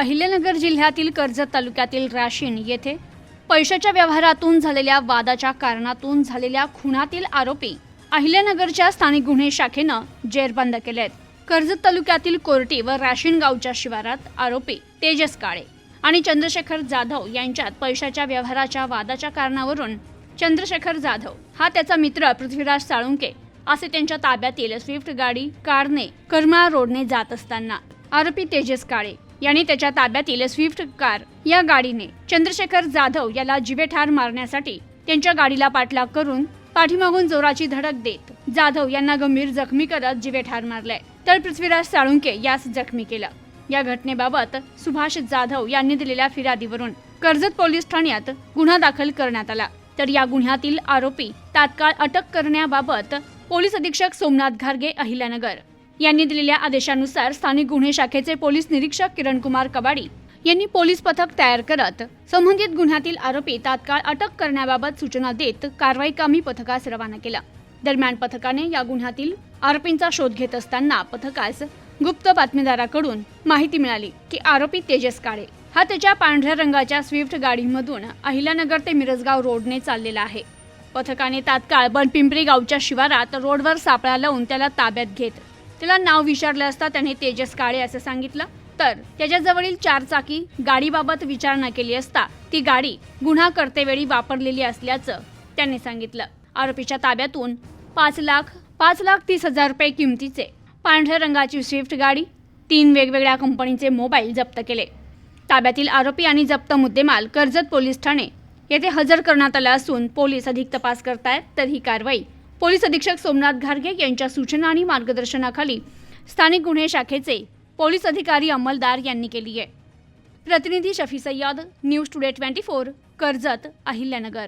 अहिल्यानगर जिल्ह्यातील कर्जत तालुक्यातील राशीन येथे पैशाच्या व्यवहारातून झालेल्या वादाच्या कारणातून झालेल्या खुनातील आरोपी अहिल्यानगरच्या स्थानिक गुन्हे शाखेनं जेरबंद केले आहेत कर्जत तालुक्यातील कोर्टी व राशीन गावच्या शिवारात आरोपी तेजस काळे आणि चंद्रशेखर जाधव यांच्यात पैशाच्या व्यवहाराच्या वादाच्या कारणावरून चंद्रशेखर जाधव हा त्याचा मित्र पृथ्वीराज साळुंके असे त्यांच्या ताब्यातील स्विफ्ट गाडी कारने करमाळा रोडने जात असताना आरोपी तेजस काळे यांनी त्याच्या ताब्यातील स्विफ्ट कार या गाडीने चंद्रशेखर जाधव याला जिवेठार मारण्यासाठी त्यांच्या गाडीला पाठलाग करून पाठीमागून जोराची धडक देत जाधव यांना गंभीर जखमी करत जिवेठार मारलाय तर पृथ्वीराज साळुंके यास जखमी केलं. या घटनेबाबत सुभाष जाधव यांनी दिलेल्या फिर्यादीवरून कर्जत पोलीस ठाण्यात गुन्हा दाखल करण्यात आला. तर या गुन्ह्यातील आरोपी तात्काळ अटक करण्याबाबत पोलीस अधीक्षक सोमनाथ घारगे अहिल्यानगर यांनी दिलेल्या आदेशानुसार स्थानिक गुन्हे शाखेचे पोलीस निरीक्षक किरणकुमार कबाडी यांनी पोलीस पथक तयार करत संबंधित गुन्ह्यातील आरोपी तात्काळ अटक करण्याबाबत सूचना देत कारवाई कामी पथकास रवाना केला. दरम्यान पथकाने या गुन्ह्यातील आरोपींचा शोध घेत असताना पथकास गुप्त बातमीदाराकडून माहिती मिळाली की आरोपी तेजस काळे हा त्याच्या पांढऱ्या रंगाच्या स्विफ्ट गाडीमधून अहिल्यानगर ते मिरजगाव रोडने चाललेला आहे. पथकाने तात्काळ बनपिंपरी गावच्या शिवारात रोडवर सापळा लावून त्याला ताब्यात घेत त्याला नाव विचारलं असता त्याने तेजस काळे असं सांगितलं. तर त्याच्याजवळील चारचाकी गाडीबाबत विचारणा केली असता ती गाडी गुन्हा करतेवेळी वापरलेली असल्याचं त्याने सांगितलं. आरोपीच्या ताब्यातून पाच लाख पाच लाख तीस हजार रुपये किमतीचे पांढऱ्या रंगाची स्विफ्ट गाडी तीन वेगवेगळ्या कंपनीचे मोबाईल जप्त केले. ताब्यातील आरोपी आणि जप्त मुद्देमाल कर्जत पोलीस ठाणे येथे हजर करण्यात आला असून पोलीस अधिक तपास करतायत तर ही कारवाई पोलीस अधीक्षक सोमनाथ घारगे यांच्या सूचना आणि मार्गदर्शनाखाली स्थानिक गुन्हे शाखेचे पोलीस अधिकारी अंमलदार यांनी केली आहे. प्रतिनिधी Shafi Sayyed news today twenty four Karjat Ahilyanagar.